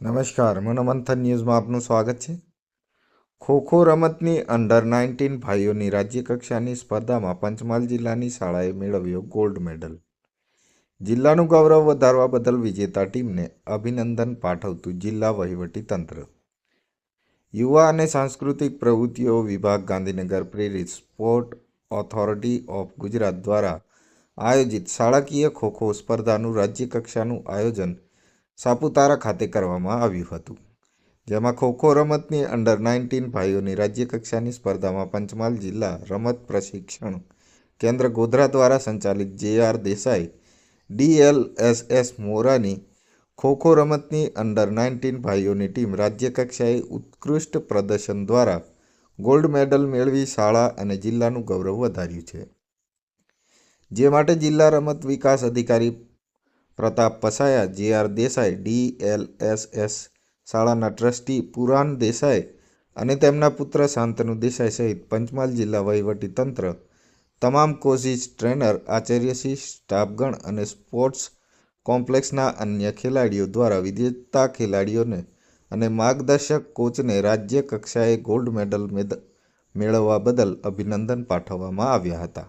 નમસ્કાર મનોમંથન ન્યૂઝમાં આપનું સ્વાગત છે. ખોખો રમતની અંડર નાઇન્ટીન ભાઈઓની રાજ્યકક્ષાની સ્પર્ધામાં પંચમહાલ જિલ્લાની શાળાએ મેળવ્યો ગોલ્ડ મેડલ. જિલ્લાનું ગૌરવ વધારવા બદલ વિજેતા ટીમને અભિનંદન પાઠવતું જિલ્લા વહીવટી તંત્ર. યુવા અને સાંસ્કૃતિક પ્રવૃત્તિઓ વિભાગ ગાંધીનગર પ્રેરિત સ્પોર્ટ ઓથોરિટી ઓફ ગુજરાત દ્વારા આયોજિત શાળાકીય ખોખો સ્પર્ધાનું રાજ્યકક્ષાનું આયોજન સાપુતારા ખાતે કરવામાં આવ્યું હતું, જેમાં ખોખો રમતની અંડર નાઇન્ટીન ભાઈઓની રાજ્યકક્ષાની સ્પર્ધામાં પંચમહાલ જિલ્લા રમત પ્રશિક્ષણ કેન્દ્ર ગોધરા દ્વારા સંચાલિત જે આર દેસાઈ ડીએલએસએસ મોરાની ખોખો રમતની અંડર નાઇન્ટીન ભાઈઓની ટીમ રાજ્યકક્ષાએ ઉત્કૃષ્ટ પ્રદર્શન દ્વારા ગોલ્ડ મેડલ મેળવી શાળા અને જિલ્લાનું ગૌરવ વધાર્યું છે. જે માટે જિલ્લા રમત વિકાસ અધિકારી Pratap Pasaya J R Desai S શાળાના ટ્રસ્ટી પુરાણ દેસાઈ અને તેમના પુત્ર શાંતનુ દેસાઈ સહિત પંચમહાલ જિલ્લા વહીવટી તંત્ર, તમામ કોચિસ ટ્રેનર આચાર્યશ્રી સ્ટાફગણ અને સ્પોર્ટ્સ કોમ્પ્લેક્સના અન્ય ખેલાડીઓ દ્વારા વિજેતા ખેલાડીઓને અને માર્ગદર્શક કોચને રાજ્ય કક્ષાએ ગોલ્ડ મેડલ મેળવવા બદલ અભિનંદન પાઠવવામાં આવ્યા હતા.